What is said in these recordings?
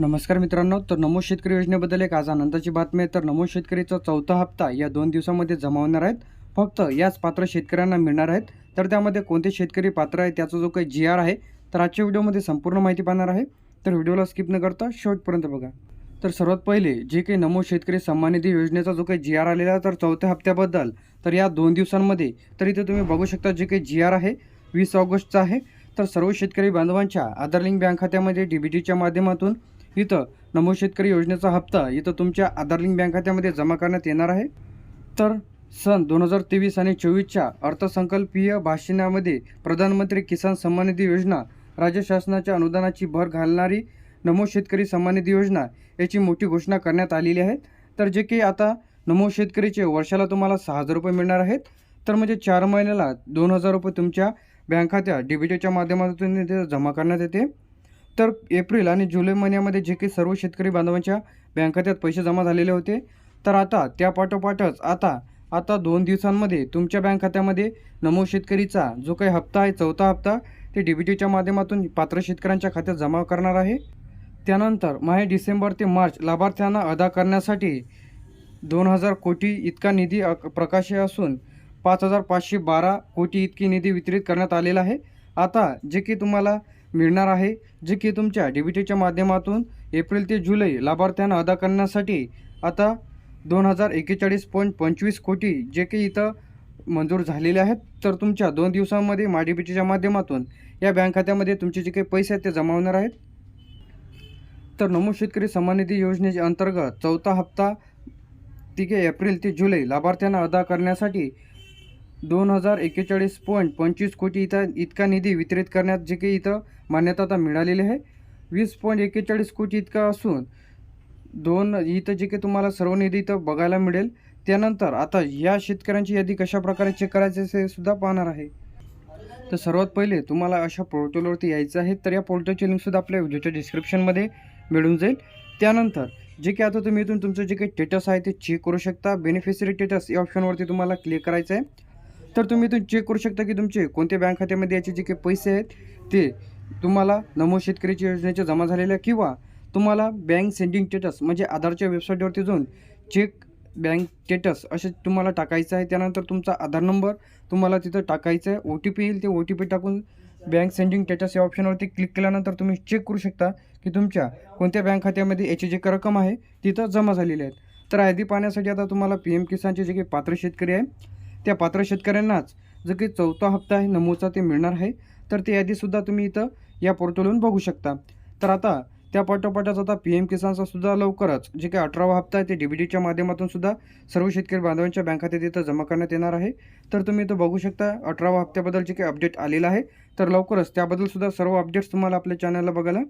नमस्कार मित्रांनो तर नमो शेतकरी योजनेबद्दल एक आज आनंदाची बातमी आहे. तर नमो शेतकरीचा चौथा हप्ता या दोन दिवसामध्ये जमा होणार आहेत. फक्त याच पात्र शेतकऱ्यांना मिळणार आहेत. तर त्यामध्ये कोणते शेतकरी पात्र आहे त्याचा जो काही जी आर आहे तर आजच्या व्हिडिओमध्ये संपूर्ण माहिती पाहणार आहे. तर व्हिडिओला स्किप न करता शेवटपर्यंत बघा. तर सर्वात पहिले जे काही नमो शेतकरी सन्मान निधी योजनेचा जो काही जी आर आलेला आहे तर चौथ्या हप्त्याबद्दल तर या दोन दिवसांमध्ये तर इथे तुम्ही बघू शकता जे काही जी आर आहे वीस ऑगस्टचा आहे. तर सर्व शेतकरी बांधवांच्या आधार लिंक बँक खात्यामध्ये डी बी टीच्या माध्यमातून इथं नमो शेतकरी योजनेचा हप्ता इथं तुमच्या आधार लिंक बँक खात्यामध्ये जमा करण्यात येणार आहे. तर सन दोन हजार तेवीस आणि चोवीसच्या अर्थसंकल्पीय भाषणामध्ये प्रधानमंत्री किसान सन्मान निधी योजना राज्य शासनाच्या अनुदानाची भर घालणारी नमो शेतकरी सन्मान निधी योजना याची मोठी घोषणा करण्यात आलेली आहे. तर जे की आता नमो शेतकरीचे वर्षाला तुम्हाला सहा हजार रुपये मिळणार आहेत. तर म्हणजे चार महिन्याला दोन हजार रुपये तुमच्या बँक खात्यात डी बी टीच्या माध्यमातून जमा करण्यात येते. तर एप्रिल आणि जुलै महिन्यामध्ये जे काही सर्व शेतकरी बांधवांच्या बँक खात्यात पैसे जमा झालेले होते. तर आता त्या पाठोपाठच आता आता दोन दिवसांमध्ये तुमच्या बँक खात्यामध्ये नमो शेतकरीचा जो काही हप्ता आहे चौथा हप्ता ते डी बी टीच्या माध्यमातून पात्र शेतकऱ्यांच्या खात्यात जमा करणार आहे. त्यानंतर माहे डिसेंबर ते मार्च लाभार्थ्यांना अदा करण्यासाठी दोन हजार कोटी इतका निधी अक- प्रकाश असून पाच हजार पाचशे बारा कोटी इतकी निधी वितरित करण्यात आलेला आहे. आता जे की तुम्हाला मिळणार आहे जे की तुमच्या डी बी टीच्या माध्यमातून एप्रिल ते जुलै लाभार्थ्यांना अदा करण्यासाठी आता दोन हजार एकेचाळीस पॉईंट पंचवीस कोटी जे काही इथं मंजूर झालेले आहेत. तर तुमच्या दोन दिवसांमध्ये माडीबीटीच्या माध्यमातून या बँक खात्यामध्ये तुमचे जे काही पैसे आहेत ते जमा होणार आहेत. तर नमो शेतकरी सन्मान निधी योजनेच्या अंतर्गत चौथा हप्ता तिघे एप्रिल ते जुलै लाभार्थ्यांना अदा करण्यासाठी दोन हजार एकेचाळीस पॉईंट पंचवीस कोटी इथं इतका निधी वितरित करण्यात जे काही इथं मान्यता आता मिळालेली आहे. वीस पॉईंट एकेचाळीस कोटी इतका असून दोन इथं जे काही तुम्हाला सर्व निधी इथं बघायला मिळेल त्यानंतर आता या शेतकऱ्यांची यादी कशा प्रकारे चेक करायचे हे सुद्धा पाहणार आहे. तर सर्वात पहिले तुम्हाला अशा पोर्टलवरती यायचं आहे तर या पोर्टलची लिंकसुद्धा आपल्या व्हिडिओच्या डिस्क्रिप्शनमध्ये मिळून जाईल. त्यानंतर जे की आता तुम्ही इथून तुमचं जे काही स्टेटस आहे ते चेक करू शकता. बेनिफिशरी स्टेटस या ऑप्शनवरती तुम्हाला क्लिक करायचं आहे. तर तुम्ही इथून चेक करू शकता की तुमचे कोणत्या बँक खात्यामध्ये याचे जे काही पैसे आहेत ते तुम्हाला नमो शेतकरीच्या योजनेचे जमा झालेल्या आहे किंवा तुम्हाला बँक सेंडिंग स्टेटस म्हणजे आधारच्या वेबसाईटवरती जाऊन चेक बँक स्टेटस असे तुम्हाला टाकायचं आहे. त्यानंतर तुमचा आधार नंबर तुम्हाला तिथं टाकायचा आहे. ओ टी पी येईल ते ओ टी पी टाकून बँक सेंडिंग स्टेटस या ऑप्शनवरती क्लिक केल्यानंतर तुम्ही चेक करू शकता की तुमच्या कोणत्या बँक खात्यामध्ये याची जी रक्कम आहे तिथं जमा झालेली आहेत. तर यादी पाहण्यासाठी आता तुम्हाला पी एम किसानचे जे काही पात्र शेतकरी आहे त्या पात्र शेतकऱ्यांनाच जो काही चौथा हप्ता आहे नमोचा ते मिळणार आहे तर ते यादीसुद्धा तुम्ही इथं या पोर्टलवरून बघू शकता. तर आता त्या पाठोपाठच आता पी एम किसानचा सुद्धा लवकरच जे काही अठरावा हप्ता आहे ते डी बी डीच्या माध्यमातून सुद्धा सर्व शेतकरी बांधवांच्या बँक खात्यात इथं जमा करण्यात येणार आहे. तर तुम्ही इथं बघू शकता अठरावा हप्त्याबद्दल जे काही अपडेट आलेलं आहे तर लवकरच त्याबद्दल सुद्धा सर्व अपडेट्स तुम्हाला आपल्या चॅनलला बघायला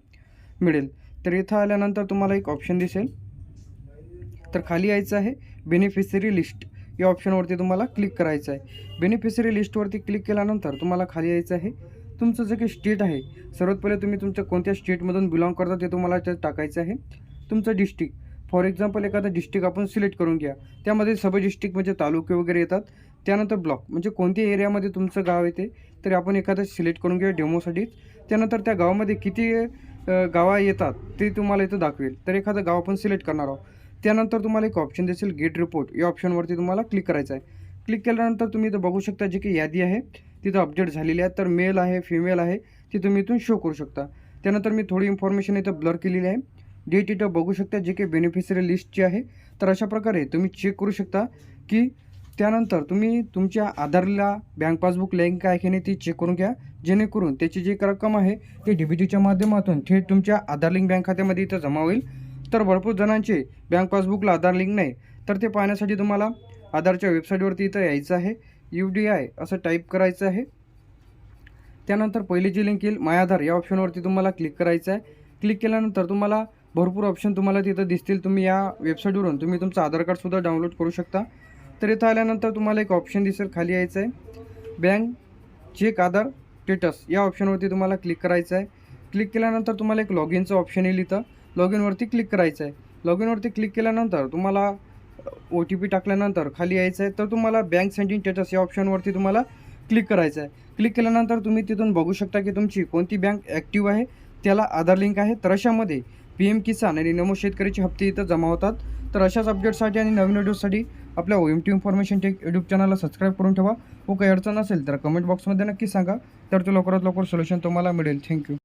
मिळेल. तर इथं आल्यानंतर तुम्हाला एक ऑप्शन दिसेल. तर खाली यायचं आहे बेनिफिशरी लिस्ट या ऑप्शनवरती तुम्हाला क्लिक करायचं आहे. बेनिफिशरी लिस्टवरती क्लिक केल्यानंतर तुम्हाला खाली यायचं आहे. तुमचं जे काही स्टेट आहे सर्वात पहिले तुम्ही तुमच्या कोणत्या स्टेटमधून बिलॉंग करता ते तुम्हाला त्यात टाकायचं आहे. तुमचं डिस्ट्रिक्ट फॉर एक्झाम्पल एखादं डिस्ट्रिक्ट आपण सिलेक्ट करून घ्या. त्यामध्ये सब डिस्ट्रिक्ट म्हणजे तालुके वगैरे येतात. त्यानंतर ब्लॉक म्हणजे कोणत्या एरियामध्ये तुमचं गाव येते तरी आपण एखादं सिलेक्ट करून घ्या डेमोसाठी त्यानंतर त्या गावामध्ये किती गावा येतात ते तुम्हाला इथं दाखवेल. तर एखादं गाव आपण सिलेक्ट करणार आहोत. त्यानंतर तुम्हाला एक ऑप्शन दिसेल गेट रिपोर्ट या ऑप्शनवरती तुम्हाला क्लिक करायचं आहे. क्लिक केल्यानंतर तुम्ही इथं बघू शकता जी काही यादी आहे तिथं अपडेट झालेली आहे. तर मेल आहे फिमेल आहे ती तुम्ही इथून शो करू शकता. त्यानंतर मी थोडी इन्फॉर्मेशन इथं ब्लर केलेली आहे. डेट इथं बघू शकता जे काही बेनिफिशरी लिस्टची आहे. तर अशा प्रकारे तुम्ही चेक करू शकता की त्यानंतर तुम्ही तुमच्या आधारला बँक पासबुक लिंक आहे की नाही ती चेक करून घ्या. जेणेकरून त्याची जी रक्कम आहे ती डी बी टीच्या माध्यमातून थेट तुमच्या आधार लिंक बँक खात्यामध्ये इथं जमा होईल. तर भरपूर जणांचे बँक पासबुकला आधार लिंक नाही. तर ते पाहण्यासाठी तुम्हाला आधारच्या वेबसाईटवरती इथं यायचं आहे. यू डी आय असं टाईप करायचं आहे. त्यानंतर पहिली जी लिंक येईल माय आधार या ऑप्शनवरती तुम्हाला क्लिक करायचं आहे. क्लिक केल्यानंतर तुम्हाला भरपूर ऑप्शन तुम्हाला तिथं दिसतील. तुम्ही या वेबसाईटवरून तुम्ही तुमचं आधार कार्डसुद्धा डाउनलोड करू शकता. तर इथं आल्यानंतर तुम्हाला एक ऑप्शन दिसेल खाली यायचं आहे. बँक चेक आधार स्टेटस या ऑप्शनवरती तुम्हाला क्लिक करायचं आहे. क्लिक केल्यानंतर तुम्हाला एक लॉग इनचं ऑप्शन येईल इथं. लॉग इनवरती क्लिक करायचं आहे लॉग इनवरती क्लिक केल्यानंतर तुम्हाला ओ टी पी टाकल्यानंतर खाली यायचं आहे तर तुम्हाला बँक सेंडिंग स्टेटस या ऑप्शनवरती तुम्हाला क्लिक करायचं आहे क्लिक केल्यानंतर तुम्ही तिथून बघू शकता की तुमची कोणती बँक ॲक्टिव्ह आहे त्याला आधार लिंक आहे. तर अशामध्ये पी एम किसान आणि नमो शेतकरीचे हप्ते इथं जमा होतात. तर अशाच अपडेटसाठी आणि नवीन व्हिडिओसाठी आपल्या O M T information tech YouTube चॅनलला सबस्क्राईब करून ठेवा. व काही अडचण असेल तर कमेंट बॉक्समध्ये नक्की सांगा. तर तो लवकरात लवकर सोल्युशन तुम्हाला मिळेल. थँक्यू